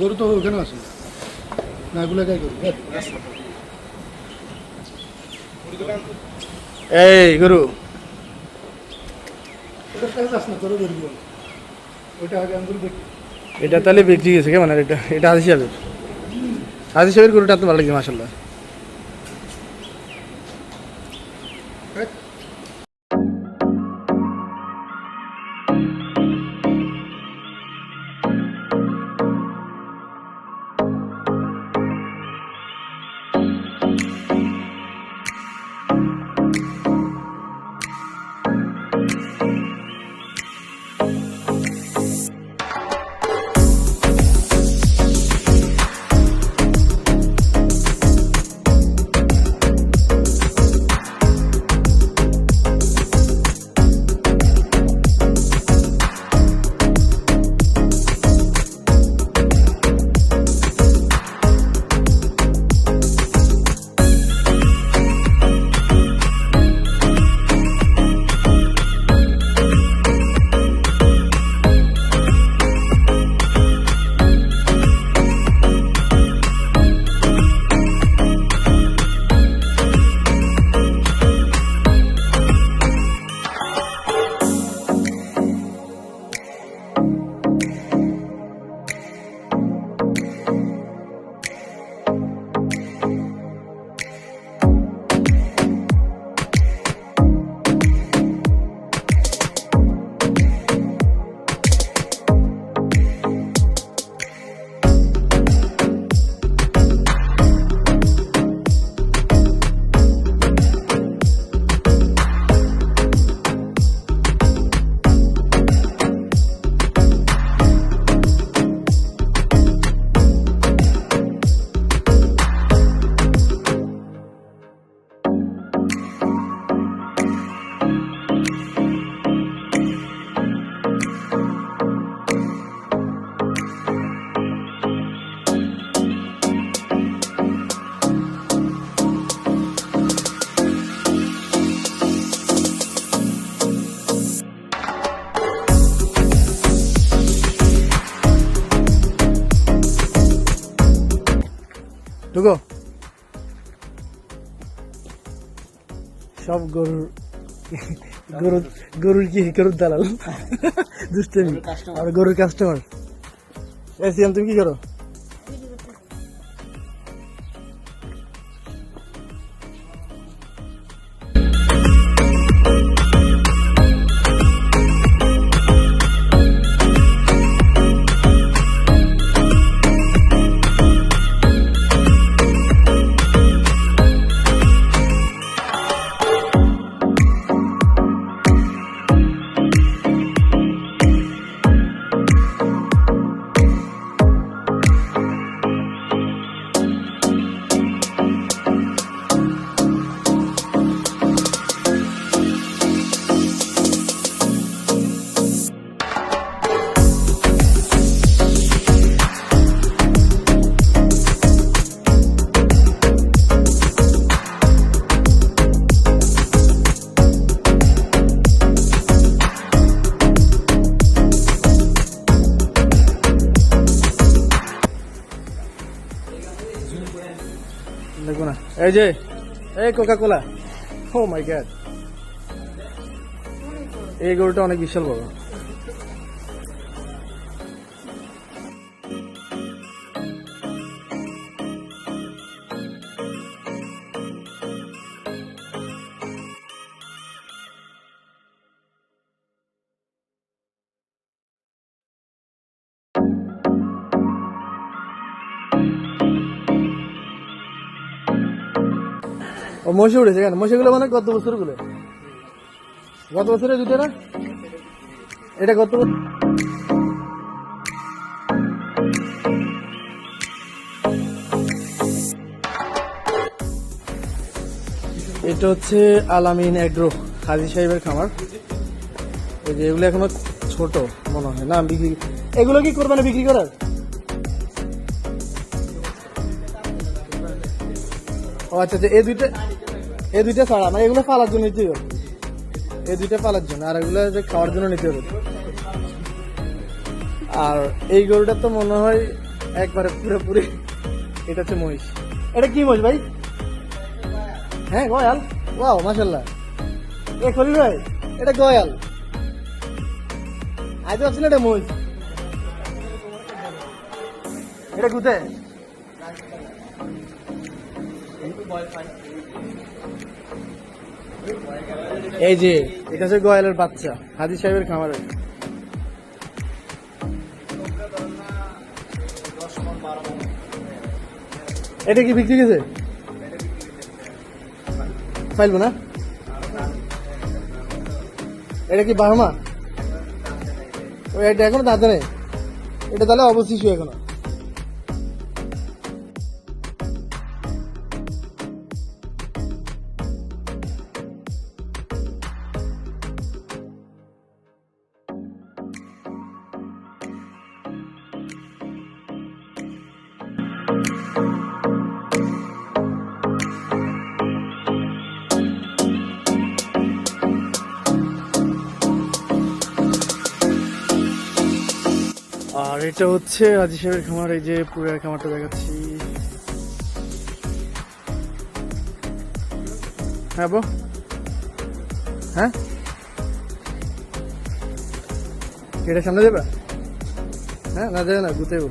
গরু তো ওখানে আছে। না এগুলো গাই গরু? এই গরু। এটা তাহলে বিক্রি গেছে কেমন? এটা এটা হাজি সাহেবের। হাজি সাহেবের গরুটা তো ভালো লাগছে মাসাল্লাহ ঢুকো। সব গরুর গরুর গরুর কি গরুর দালাল? দুষ্টেমি। আর গরুর কাস্টমার এসিএম তুমি কি করো? দেখব না। এই যে, এই কোকা কোলা ও মাই গ্যাড এই গরুটা অনেক বিশাল বড়। ও মশে উঠেছে কেন? মশাগুলো মানে গত বছরগুলো গত বছরে দুটো না এটা গত বছর? এটা হচ্ছে আলামিন এগ্রো, হাজি সাহেবের খামার। এই যে এগুলো এখনও ছোট মনে হয়, না বিক্রি এগুলো কি করবে না বিক্রি করার? ও আচ্ছা আচ্ছা এই দুইটা এই দুইটা ছাড়া মানে এগুলো পালার জন্য নিতে হবে। এই দুইটা পালার জন্য, আর এগুলো খাওয়ার জন্য নিতে হবে। আর এই গরুটা তো মনে হয় একবারে পুরোপুরি, এটা হচ্ছে মহিষ। এটা কি মহিষ ভাই? হ্যাঁ গয়াল। ওয়াও মাশাল্লাহ এ খলিল ভাই, এটা গয়াল। আজ ভাবছি না এটা মহিষ? এটা কুতে এই যে, এটা হচ্ছে গয়ালের বাচ্চা, হাজি সাহেবের খামারে। এটা কি বিক্রি গেছে ফাইলবো না এটা কি ওই এটা এখনও দাঁতে নেই। এটা তাহলে অবশিষ্ট এখনও। আর এটা হচ্ছে রাজি সাহেবের খামার, এই যে পুরের খামারটা দেখাচ্ছি। হ্যাঁ বো হ্যাঁ? এটা সামনে দেবে? হ্যাঁ না দেবে না গুতেবো